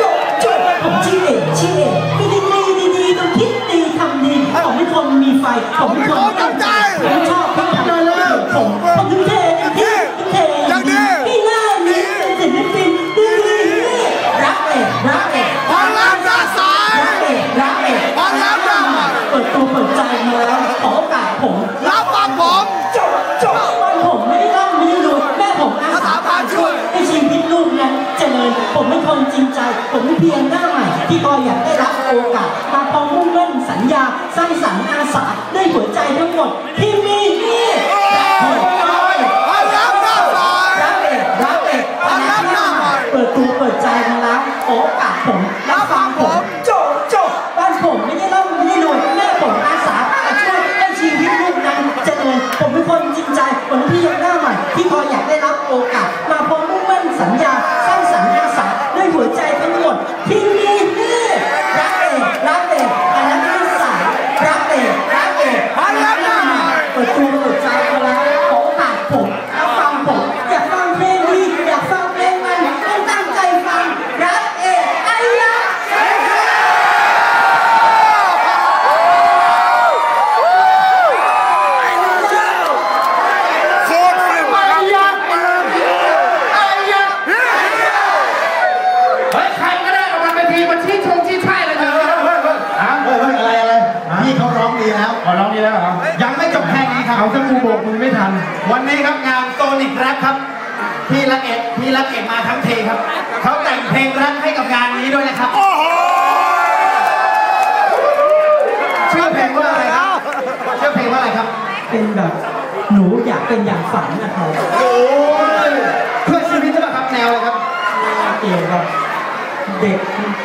จบจบผมชื่อเอกชื่อเอกดีดีดีดีต้องคิดดีทำดีผมเป็นคนมีไฟผมเป็นคนตั้ใจผมชอบ ผมเพียงหน้าใหม่ที่คอยอยากได้รับโอกาสมาพร้อมมุ่งมั่นสัญญาสร้างสรรค์อาสาด้วยหัวใจทั้งหมดที่มีนี่รักผมน้อยรับหน้าซอยรักเอกรักเอกพนักหน้าใหม่เปิดตัวเปิดใจมาแล้วโอกาสผมรับฟังผมโจโจบ้านผมไม่ได้ร่ำไม่ได้รวยแม่ผมอาสาช่วยให้ชีวิตลูกนั้นเจริญผมเป็นคนจริงใจผมพี่ยังหน้าใหม่ที่คอยอยากได้รับโอกาส โบกมึงไม่ทัน วันนี้ครับงานโซนิกแรปครับพี่รักเอ็ดพี่รักเอ็ดมาทั้งทีครับ เขาแต่งเพลงรักให้กับงานนี้ด้วยนะครับ โอ้โหชื่อเพลงว่าอะไรครับชื่อเพลงว่าอะไรครับ เป็นแบบหนูอยากเป็นอย่างฝันนะครับโอ้ยเพื่อชีวิตใช่ไหมครับแนวอะไรครับเกี่ยวกับเด็ก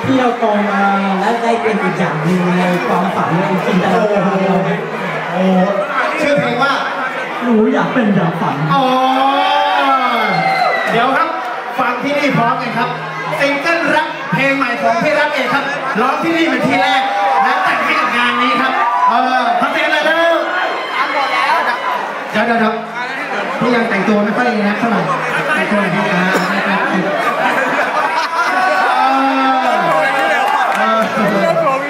ที่เราโตมาแล้วได้เป็นอีกอย่างหนึ่งในความฝันในจินตนาการเราโอ้ชื่อเพลง ว่าหนูอยากเป็นอย่างฝัน อ๋อ เดี๋ยวครับฟังที่นี่พร้อมกันครับซิงเกิลรักเพลงใหม่ของพี่รักเอกครับร้องที่นี่เป็นที่แรก และแต่งให้กับงานนี้ครับ เออทำเพลงอะไรเด้อเดี๋ยวเดี๋ยวเดี๋ยวพี่ยังแต่งตัวไม่ค่อยนะเท่าไหร่แต่งตัวอย่างนี้นะเออเออ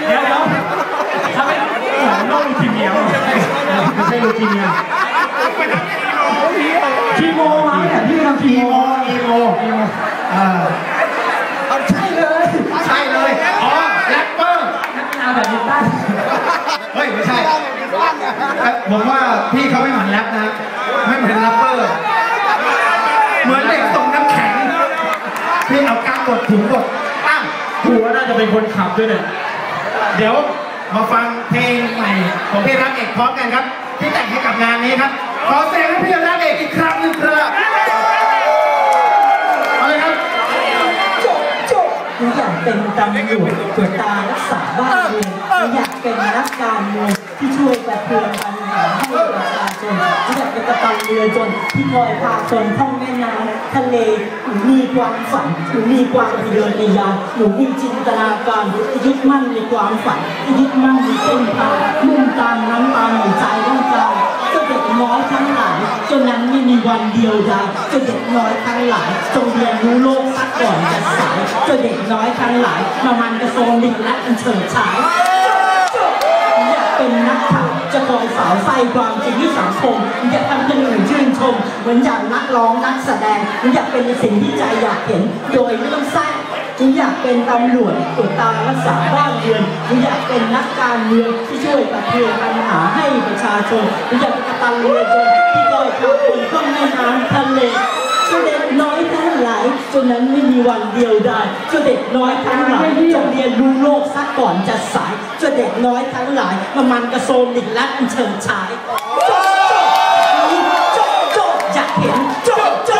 เดี๋ยวเดี๋ยวทำไมหลังน้องทีเมียวไม่ใช่ลูกิเนีย คีโมมาเนี่ยพี่ทำคีอีโมโมอีโมอีโมอ่าใช่เลย ใช่เลย อ๋อแรปเปอร์นักกีฬาแบบนี้ได้เฮ้ยไม่ใช่เอ่อผมว่าพี่เขาไม่เหมือนแรปนะ ไม่เหมือนแรปเปอร์ เหมือนเด็กส่งน้ำแข็ง พี่เอากางกดถุงกดตั้งกูว่าน่าจะเป็นคนขับด้วยเนี่ย เดี๋ยวมาฟังเพลงใหม่ของพี่รักเอกพร้อมกันครับ ที่แต่งให้กับงานนี้ครับ ขอเสียงให้พี่รักเอกอีกครั้งหนึ่งครับอาเลยครับจบจบหนูอยากเป็นตำรวจตรวจตารักษาบ้านเมืองหนูอยากเป็นนักการเมืองที่ช่วยประเทือนปัญหาให้ประชาชนหนูอยากเป็นกระตันเรือจนที่คอยพาชนท่องแม่น้ำทะเลหนูมีความฝันหนูมีความทะเยอทะยานหนูมีจินตนาการยึดมั่นในความฝันยึดมั่นในเส้นทางมุ่งตามน้ำตามหัวใจ น้อยทั้งหลายจนนั้นไม่มีวันเดียวดาจ้าเด็กน้อยทั้งหลายจงเรียนรู้โลกสักก่อนจะสายจ้าเด็กน้อยทั้งหลายมามันกระโซนดิและอันเฉิดฉายอยากเป็นนักข่าวจะคอยสาวไส้ความจริงที่สังคมอยากทำให้คนอื่นชื่นชมเหมือนอย่างนักร้องนักแสดงอยากเป็นในสิ่งที่ใจอยากเห็นโดยไม่ต้องแทรกอยากเป็นตำรวจตรวจตารักษาบ้านเรือนอยากเป็นนักการเมืองที่ช่วยประเทือปัญหาให้ประชาชนอยาก เป็นกตัญญูจนที่คอยพาคนท่องแม่น้ำทะเลเจ้าเด็กน้อยทั้งหลายจนนั้นไม่มีวันเดียวดายเจ้าเด็กน้อยทั้งหลายจงเรียนรู้โลกซะก่อนจะสายเจ้าเด็กน้อยทั้งหลายมามันกระโซมดิกลัดอันเฉิดฉายจบจบจบจอยากเห็นจบจ